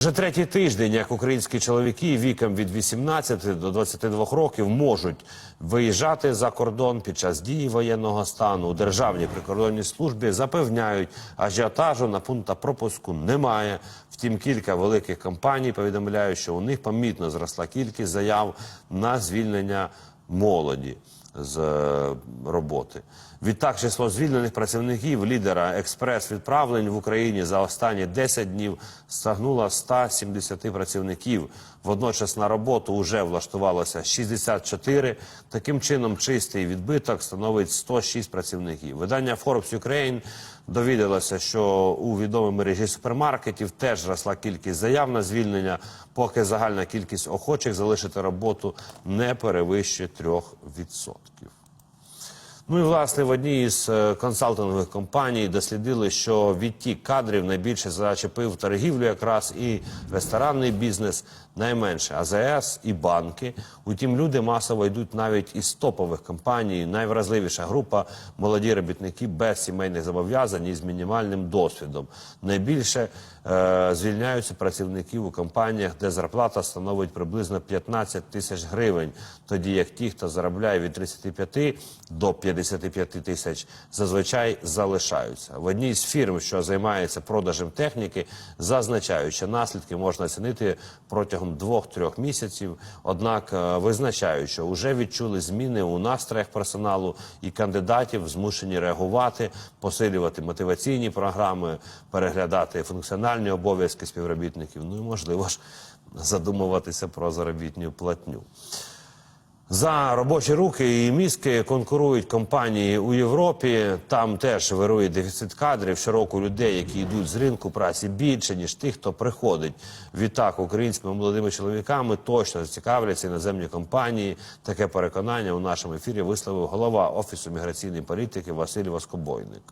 Вже третій тиждень, як українські чоловіки віком від 18 до 22 років можуть виїжджати за кордон під час дії воєнного стану. У державній прикордонній службі запевняють, ажіотажу на пунктах пропуску немає. Втім, кілька великих компаній повідомляють, що у них помітно зросла кількість заяв на звільнення молоді з е, роботи. Відтак, число звільнених працівників лідера експрес-відправлень в Україні за останні 10 днів стагнуло 170 працівників. Водночас на роботу вже влаштувалося 64. Таким чином, чистий відбиток становить 106 працівників. Видання Forbes Ukraine довідалося, що у відомій мережі супермаркетів теж зросла кількість заяв на звільнення, поки загальна кількість охочих залишити роботу не перевищує 3% наслідків. Ну і власне в одній із е, консалтингових компаній дослідили, що відтік кадрів найбільше зачепив торгівлю, якраз і ресторанний бізнес, найменше АЗС і банки. Утім, люди масово йдуть навіть із топових компаній. Найвразливіша група молоді робітники без сімейних зобов'язань і з мінімальним досвідом. Найбільше е, звільняються працівників у компаніях, де зарплата становить приблизно 15 тисяч гривень, тоді як ті, хто заробляє від 35 до 55 тисяч, зазвичай залишаються. В одній з фірм, що займається продажем техніки, зазначають, що наслідки можна оцінити протягом 2-3 місяців. Однак е, визначають, що вже відчули зміни у настроях персоналу і кандидатів змушені реагувати, посилювати мотиваційні програми, переглядати функціональні обов'язки співробітників. Ну і можливо ж задумуватися про заробітну платню. За робочі руки і мізки конкурують компанії у Європі. Там теж вирує дефіцит кадрів. Щороку людей, які йдуть з ринку праці, більше ніж тих, хто приходить. Відтак українськими молодими чоловіками точно зацікавляться іноземні компанії. Таке переконання у нашому ефірі висловив голова офісу міграційної політики Василь Воскобойник.